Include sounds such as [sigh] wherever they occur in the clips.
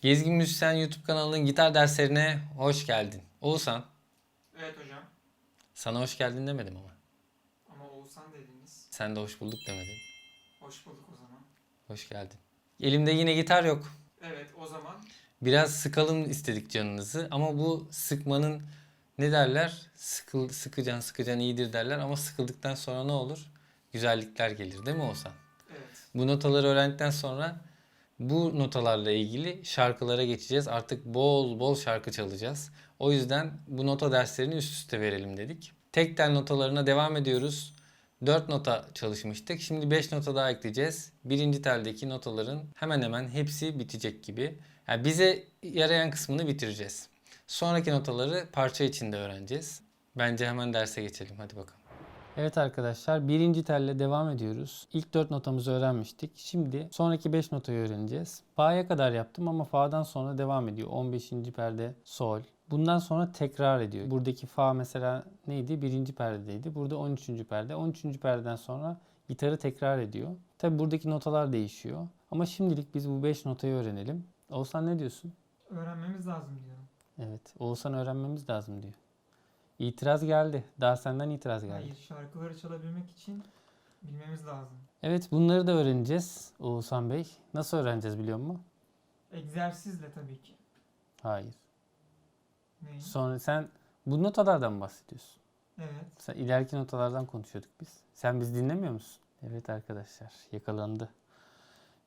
Gezgin Müzisyen YouTube kanalının gitar derslerine hoş geldin. Oğuzhan, Evet hocam. sana hoş geldin demedim ama. Ama Oğuzhan dediniz. Sen de hoş bulduk demedin. Hoş bulduk o zaman. Hoş geldin. Elimde yine gitar yok. Evet o zaman Biraz sıkalım istedik canınızı ama bu sıkmanın ne derler? Sıkıl, sıkacan sıkacan iyidir derler ama sıkıldıktan sonra ne olur? Güzellikler gelir değil mi Oğuzhan? evet. Bu notaları öğrendikten sonra bu notalarla ilgili şarkılara geçeceğiz. Artık bol bol şarkı çalacağız. O yüzden bu nota derslerini üst üste verelim dedik. Tek tel notalarına devam ediyoruz. 4 nota çalışmıştık. Şimdi 5 nota daha ekleyeceğiz. Birinci teldeki notaların hemen hemen hepsi bitecek gibi. Yani bize yarayan kısmını bitireceğiz. Sonraki notaları parça içinde öğreneceğiz. Bence hemen derse geçelim. Hadi bakalım. Evet arkadaşlar birinci telle devam ediyoruz. İlk 4 notamızı öğrenmiştik. Şimdi sonraki 5 notayı öğreneceğiz. Fa'ya kadar yaptım ama Fa'dan sonra devam ediyor. 15. perde Sol. Bundan sonra tekrar ediyor. Buradaki Fa mesela neydi? Birinci perdedeydi. Burada 13. perde. 13. perdeden sonra gitarı tekrar ediyor. Tabi buradaki notalar değişiyor. Ama şimdilik biz bu 5 notayı öğrenelim. Oğuzhan ne diyorsun? Öğrenmemiz lazım diyor. Evet. Oğuzhan öğrenmemiz lazım diyor. İtiraz geldi. Daha senden itiraz geldi. Hayır şarkıları çalabilmek için bilmemiz lazım. Evet bunları da öğreneceğiz Oğuzhan Bey. Nasıl öğreneceğiz biliyor musun? Egzersizle tabii ki. Hayır. Neyi? Sonra sen bu notalardan mı bahsediyorsun? Evet. Sen ileriki notalardan konuşuyorduk biz. Sen biz dinlemiyor musun? Evet arkadaşlar yakalandı.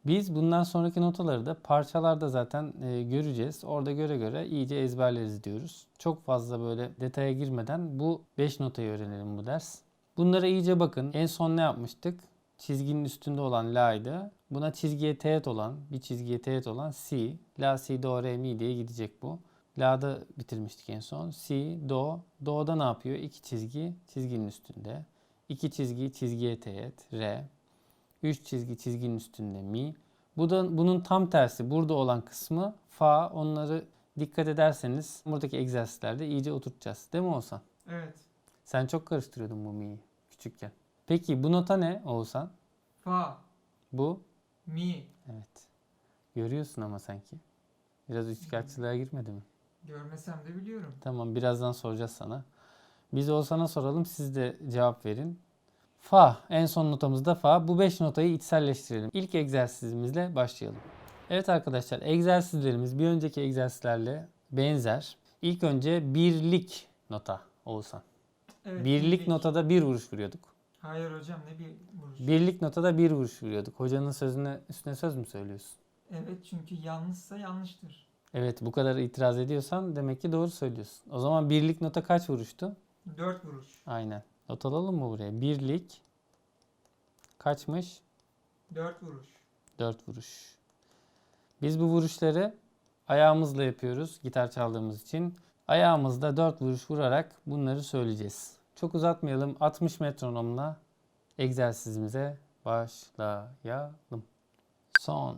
Biz bundan sonraki notaları da parçalarda zaten e, göreceğiz. Orada göre göre iyice ezberleriz diyoruz. Çok fazla böyle detaya girmeden bu 5 notayı öğrenelim bu ders. Bunlara iyice bakın. En son ne yapmıştık? Çizginin üstünde olan la'ydı. Buna çizgiye teğet olan, bir çizgiye teğet olan si. La, si, do, re, mi diye gidecek bu. La'da bitirmiştik en son. Si, do. Do'da ne yapıyor? İki çizgi çizginin üstünde. İki çizgi çizgiye teğet. Re. Üç çizgi çizginin üstünde mi. Bu da bunun tam tersi. Burada olan kısmı fa. Onları dikkat ederseniz buradaki egzersizlerde iyice oturtacağız. Değil mi Oğuzhan? Evet. Sen çok karıştırıyordun bu mi'yi küçükken. Peki bu nota ne Oğuzhan? Fa, Bu? mi. Evet. Görüyorsun ama sanki. Biraz üçkağıtçılığa girmedi mi? Görmesem de biliyorum. Tamam birazdan soracağız sana. Biz Oğuzhan'a soralım siz de cevap verin. Fa en son notamızda fa. Bu 5 notayı içselleştirelim. İlk egzersizimizle başlayalım. Evet arkadaşlar egzersizlerimiz bir önceki egzersizlerle benzer. İlk önce birlik nota Oğuzhan. Evet. Birlik notada bir vuruş vuruyorduk. Hayır hocam ne bir vuruş. Birlik notada bir vuruş vuruyorduk. Hocanın sözüne üstüne söz mü söylüyorsun? Evet çünkü yanlışsa yanlıştır. Evet bu kadar itiraz ediyorsan demek ki doğru söylüyorsun. O zaman birlik nota kaç vuruştu? Dört vuruş. Aynen. Not alalım mı buraya? Birlik kaçmış? Dört vuruş. 4 vuruş. Biz bu vuruşları ayağımızla yapıyoruz gitar çaldığımız için. Ayağımızda 4 vuruş vurarak bunları söyleyeceğiz. Çok uzatmayalım. 60 metronomla egzersizimize başlayalım. Son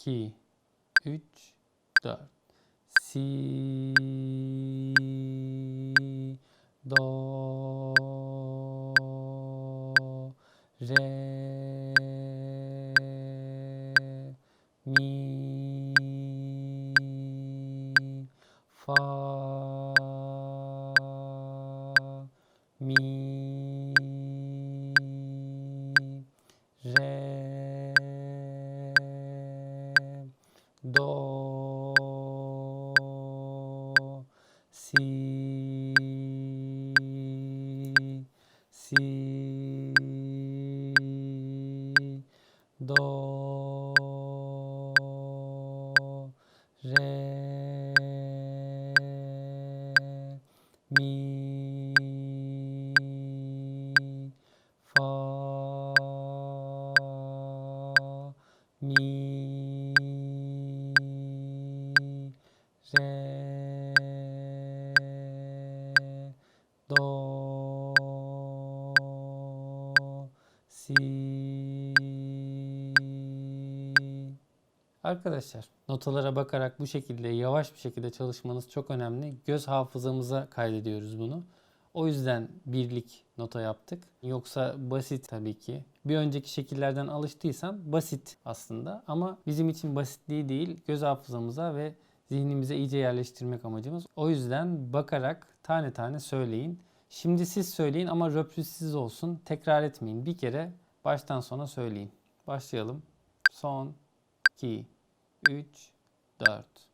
2 3 4 Si Do Si Arkadaşlar notalara bakarak bu şekilde yavaş bir şekilde çalışmanız çok önemli. Göz hafızamıza kaydediyoruz bunu. O yüzden birlik nota yaptık. Yoksa basit tabii ki. bir önceki şekillerden alıştıysan basit aslında. Ama bizim için basitliği değil, göz hafızamıza ve zihnimize iyice yerleştirmek amacımız. O yüzden bakarak tane tane söyleyin. Şimdi siz söyleyin ama röprizsiz olsun. Tekrar etmeyin. Bir kere baştan sona söyleyin. Başlayalım. Son, 2, 3, 4.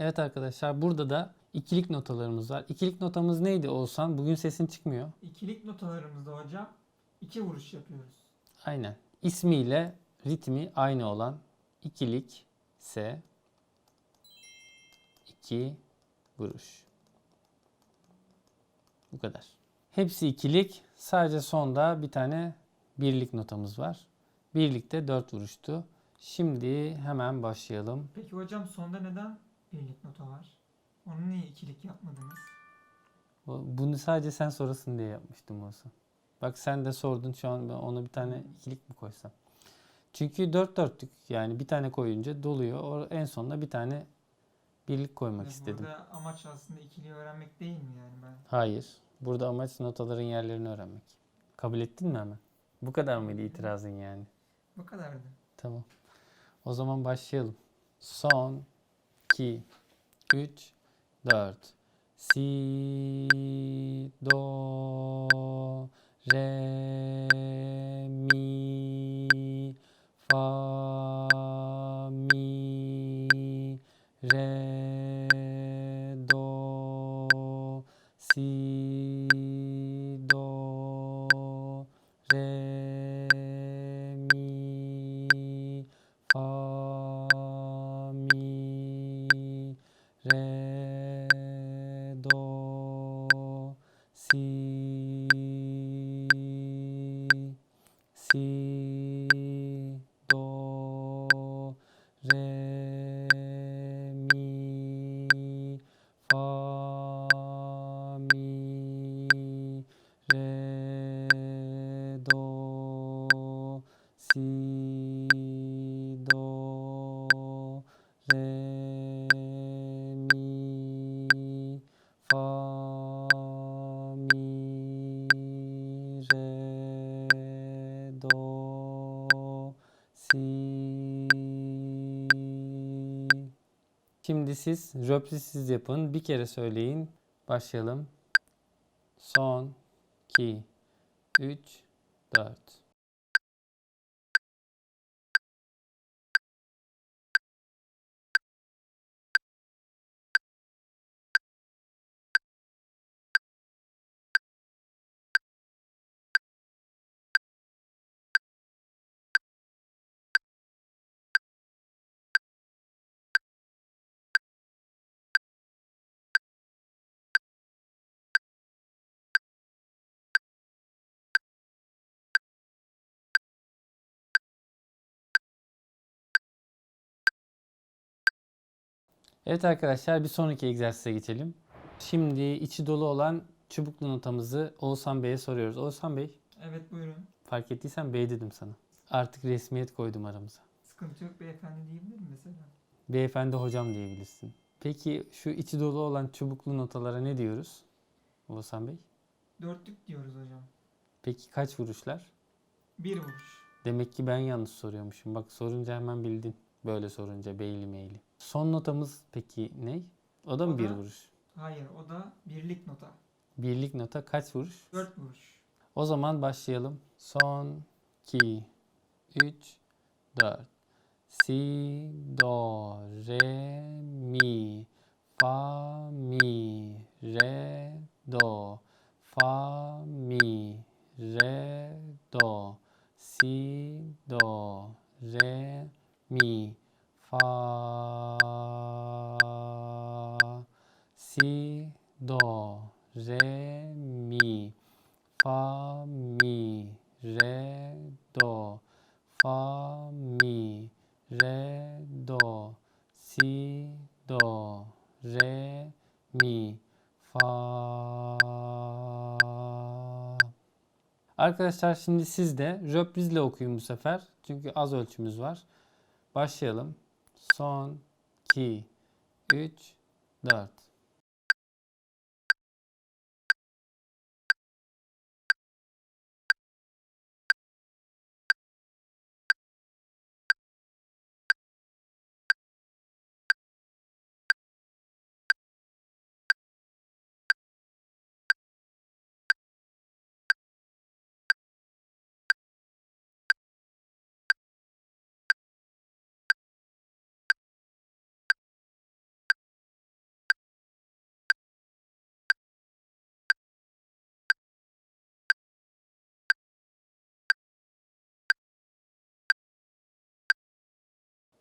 Evet arkadaşlar burada da ikilik notalarımız var. İkilik notamız neydi Oğuzhan? Bugün sesin çıkmıyor. İkilik notalarımızda hocam iki vuruş yapıyoruz. Aynen. İsmiyle ritmi aynı olan ikilik S 2 vuruş. Bu kadar. Hepsi ikilik. Sadece sonda bir tane birlik notamız var. Birlikte 4 vuruştu. Şimdi hemen başlayalım. Peki hocam sonda neden? Onu niye ikilik yapmadınız? Bu- Bunu sadece sen sorasın diye yapmıştım olsa. Bak sen de sordun şu an ben ona bir tane ikilik mi koysam? Çünkü dört dörtlük yani bir tane koyunca doluyor. O en sonunda bir tane birlik koymak Ve istedim. Burada amaç aslında ikiliyi öğrenmek değil mi yani ben? Hayır. Burada amaç notaların yerlerini öğrenmek. Kabul ettin mi hemen? Bu kadar mıydı itirazın yani? Bu kadardı. Tamam. O zaman başlayalım. Son 2 3 4 Si do Şimdi siz röprizsiz yapın. Bir kere söyleyin. Başlayalım. Son 2 3 4 Evet arkadaşlar bir sonraki egzersize geçelim. Şimdi içi dolu olan çubuklu notamızı Oğuzhan Bey'e soruyoruz. Oğuzhan Bey Evet buyurun. fark ettiysen Bey dedim sana. Artık resmiyet koydum aramıza. Sıkıntı yok beyefendi diyebilir mi mesela? Beyefendi hocam diyebilirsin. Peki şu içi dolu olan çubuklu notalara ne diyoruz? Oğuzhan Bey. Dörtlük diyoruz hocam. Peki kaç vuruşlar? Bir vuruş. Demek ki ben yanlış soruyormuşum. Bak sorunca hemen bildin. Böyle sorunca beyli meyli. Son notamız peki ne? O da mı O bir da- vuruş? Hayır o da birlik nota. Birlik nota kaç vuruş? Dört vuruş. O zaman başlayalım. Son 2 3 4 Si do re mi fa mi re do fa mi re do si do re mi, fa, si, do, re, mi, fa, mi, re, do, fa, mi, re, do, si, do, re, mi, fa. Arkadaşlar şimdi siz de röprizle okuyun bu sefer. Çünkü az ölçümüz var. Başlayalım. Son, 2, 3, 4.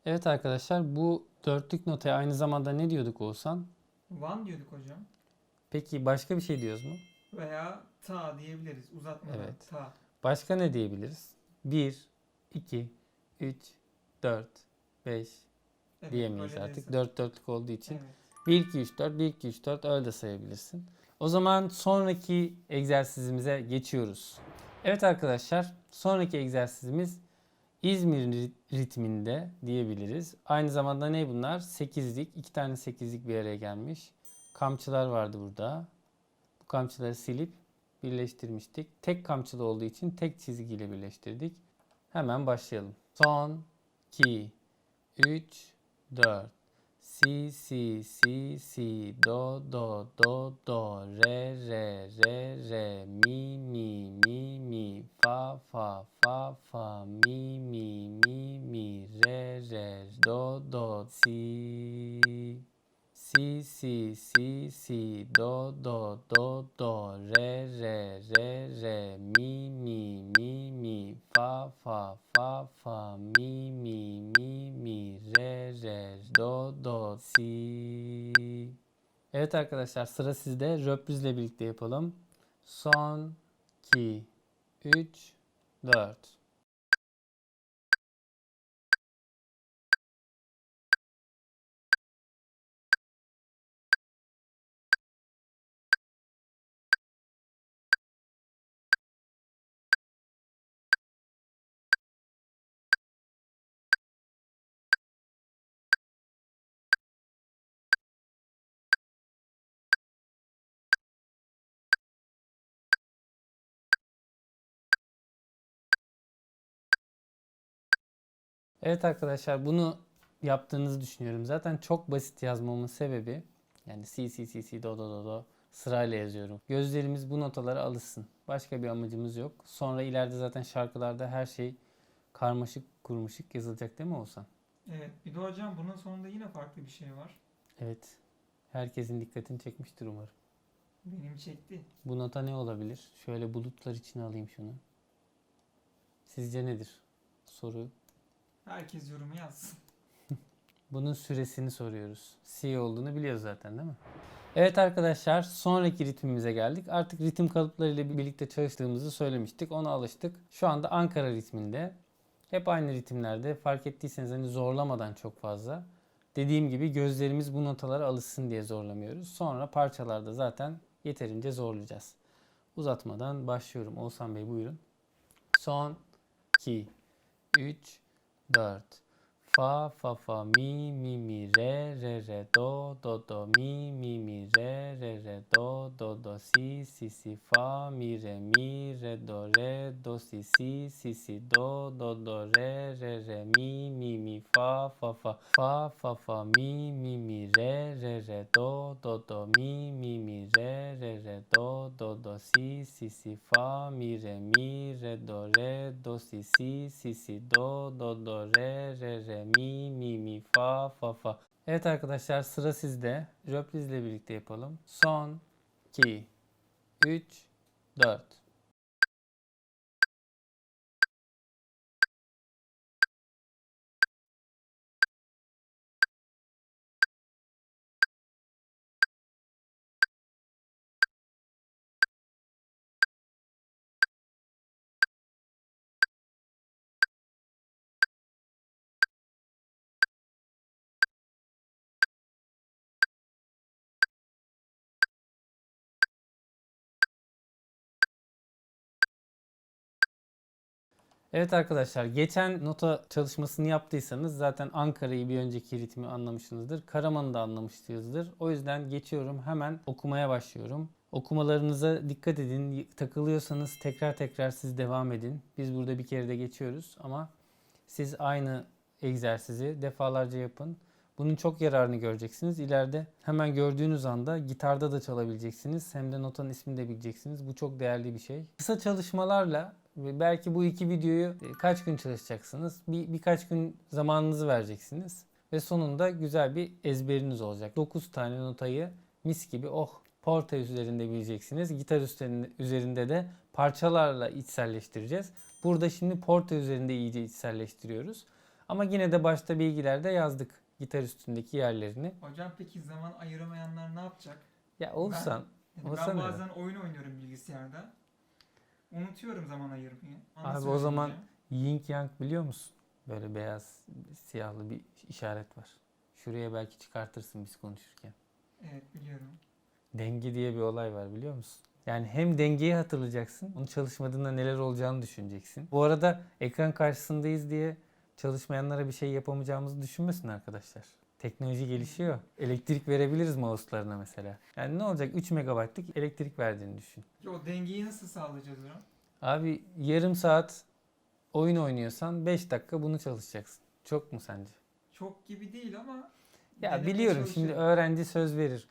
Evet arkadaşlar bu dörtlük notaya aynı zamanda ne diyorduk Oğuzhan? One diyorduk hocam. Peki başka bir şey diyoruz mu? Veya ta diyebiliriz. Uzatmadan Evet. ta. Başka ne diyebiliriz? 1, 2, 3, 4, 5 Evet, diyemeyiz artık. de- 4 dörtlük olduğu için. Evet. 1, 2, 3, 4, 1, 2, 3, 4 öyle de sayabilirsin. O zaman sonraki egzersizimize geçiyoruz. Evet arkadaşlar sonraki egzersizimiz İzmir rit- ritminde diyebiliriz. Aynı zamanda ne bunlar? 8'lik. iki tane 8'lik bir araya gelmiş. Kamçılar vardı burada. Bu kamçıları silip birleştirmiştik. Tek kamçılı olduğu için tek çizgiyle birleştirdik. Hemen başlayalım. Son 2 3 4 Si si si si do do do do re re re re mi mi mi mi fa fa fa fa mi mi mi mi re re do do si si si si si do do do do re re re re mi mi mi mi fa fa fa fa mi mi mi mi re re do do si Evet arkadaşlar sıra sizde. Röprizle birlikte yapalım. Son 2 3 4 Evet arkadaşlar bunu yaptığınızı düşünüyorum. Zaten çok basit yazmamın sebebi yani si si si si do do do do sırayla yazıyorum. Gözlerimiz bu notalara alışsın. Başka bir amacımız yok. Sonra ileride zaten şarkılarda her şey karmaşık kurmuşuk yazılacak değil mi Oğuzhan? Evet. Bir de hocam bunun sonunda yine farklı bir şey var. Evet. Herkesin dikkatini çekmiştir umarım. Benim çekti. Bu nota ne olabilir? Şöyle bulutlar içine alayım şunu. Sizce nedir? Soru Herkes yorumu yazsın. [laughs] Bunun süresini soruyoruz. C olduğunu biliyoruz zaten değil mi? Evet arkadaşlar sonraki ritmimize geldik. Artık ritim kalıplarıyla birlikte çalıştığımızı söylemiştik. Ona alıştık. Şu anda Ankara ritminde. Hep aynı ritimlerde. Fark ettiyseniz hani zorlamadan çok fazla. Dediğim gibi gözlerimiz bu notalara alışsın diye zorlamıyoruz. Sonra parçalarda zaten yeterince zorlayacağız. Uzatmadan başlıyorum. Oğuzhan Bey buyurun. Son 2 3 4 Fa fa fa mi mi mi re re re do do do mi mi mi re re re do do do si si si fa mi re mi re do re do si si si si do do do re re re mi mi mi fa fa fa fa fa fa mi mi mi re re re do do do mi mi mi re re re do do do si si si fa mi re mi re do re do si si si si do do do re re re mi mi mi fa fa fa. Evet arkadaşlar sıra sizde. Röprizle birlikte yapalım. Son 2 3 4 Evet arkadaşlar geçen nota çalışmasını yaptıysanız zaten Ankara'yı bir önceki ritmi anlamışsınızdır. Karaman'ı da anlamışsınızdır. O yüzden geçiyorum hemen okumaya başlıyorum. Okumalarınıza dikkat edin. Takılıyorsanız tekrar tekrar siz devam edin. Biz burada bir kere de geçiyoruz ama siz aynı egzersizi defalarca yapın. Bunun çok yararını göreceksiniz. İleride hemen gördüğünüz anda gitarda da çalabileceksiniz. Hem de notanın ismini de bileceksiniz. Bu çok değerli bir şey. Kısa çalışmalarla belki bu iki videoyu e, kaç gün çalışacaksınız? Bir, birkaç gün zamanınızı vereceksiniz. Ve sonunda güzel bir ezberiniz olacak. 9 tane notayı mis gibi oh porta üzerinde bileceksiniz. Gitar üzerinde, üzerinde de parçalarla içselleştireceğiz. Burada şimdi porta üzerinde iyice içselleştiriyoruz. Ama yine de başta bilgilerde yazdık gitar üstündeki yerlerini. Hocam peki zaman ayıramayanlar ne yapacak? Ya Oğuzhan Yani Olsa ben bazen oyun oynuyorum bilgisayarda. Unutuyorum zaman ayırmayı. Abi o zaman söyleyeceğim. yin yang biliyor musun? Böyle beyaz siyahlı bir işaret var. Şuraya belki çıkartırsın biz konuşurken. Evet biliyorum. Denge diye bir olay var biliyor musun? Yani hem dengeyi hatırlayacaksın, onu çalışmadığında neler olacağını düşüneceksin. Bu arada ekran karşısındayız diye çalışmayanlara bir şey yapamayacağımızı düşünmesin arkadaşlar. Teknoloji gelişiyor. Elektrik verebiliriz mouse'larına mesela. Yani ne olacak? 3 megabaytlık elektrik verdiğini düşün. O dengeyi nasıl sağlayacağız hocam? Abi yarım saat oyun oynuyorsan 5 dakika bunu çalışacaksın. Çok mu sence? Çok gibi değil ama Ya biliyorum şimdi öğrenci söz verir.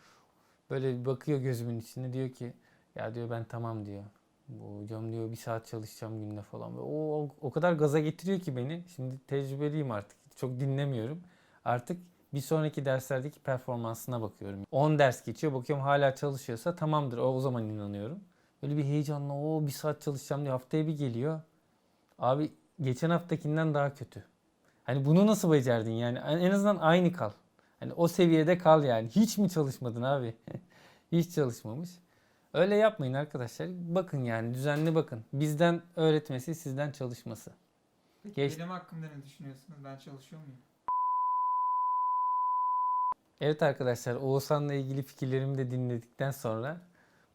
Böyle bakıyor gözümün içine diyor ki ya diyor ben tamam diyor. Bu hocam diyor bir saat çalışacağım günde falan. Ve o, o, o kadar gaza getiriyor ki beni. Şimdi tecrübeliyim artık. Çok dinlemiyorum. Artık bir sonraki derslerdeki performansına bakıyorum. 10 ders geçiyor bakıyorum hala çalışıyorsa tamamdır o, o zaman inanıyorum. Böyle bir heyecanla o bir saat çalışacağım diyor. Haftaya bir geliyor. Abi geçen haftakinden daha kötü. Hani bunu nasıl becerdin yani? En azından aynı kal. Hani o seviyede kal yani. Hiç mi çalışmadın abi? [laughs] Hiç çalışmamış. Öyle yapmayın arkadaşlar. Bakın yani düzenli bakın. Bizden öğretmesi, sizden çalışması. Peki Geç- benim hakkımda ne düşünüyorsunuz? Ben çalışıyor muyum? Evet arkadaşlar Oğuzhan'la ilgili fikirlerimi de dinledikten sonra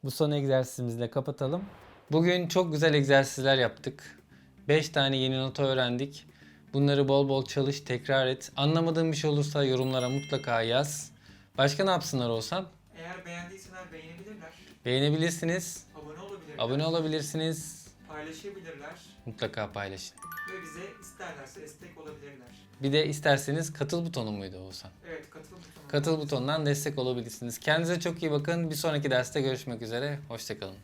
bu son egzersizimizle kapatalım. Bugün çok güzel egzersizler yaptık. 5 tane yeni nota öğrendik. Bunları bol bol çalış, tekrar et. Anlamadığın bir şey olursa yorumlara mutlaka yaz. Başka ne yapsınlar olsan? Eğer beğendiyseler beğenebilirler. Beğenebilirsiniz, Abone olabilirler. abone olabilirsiniz. Paylaşabilirler. Mutlaka paylaşın. Ve bize isterlerse destek olabilirler. Bir de isterseniz katıl butonu muydu Oğuzhan? Evet katıl butonu. Katıl butonundan destek olabilirsiniz. Kendinize çok iyi bakın. Bir sonraki derste görüşmek üzere. Hoşçakalın.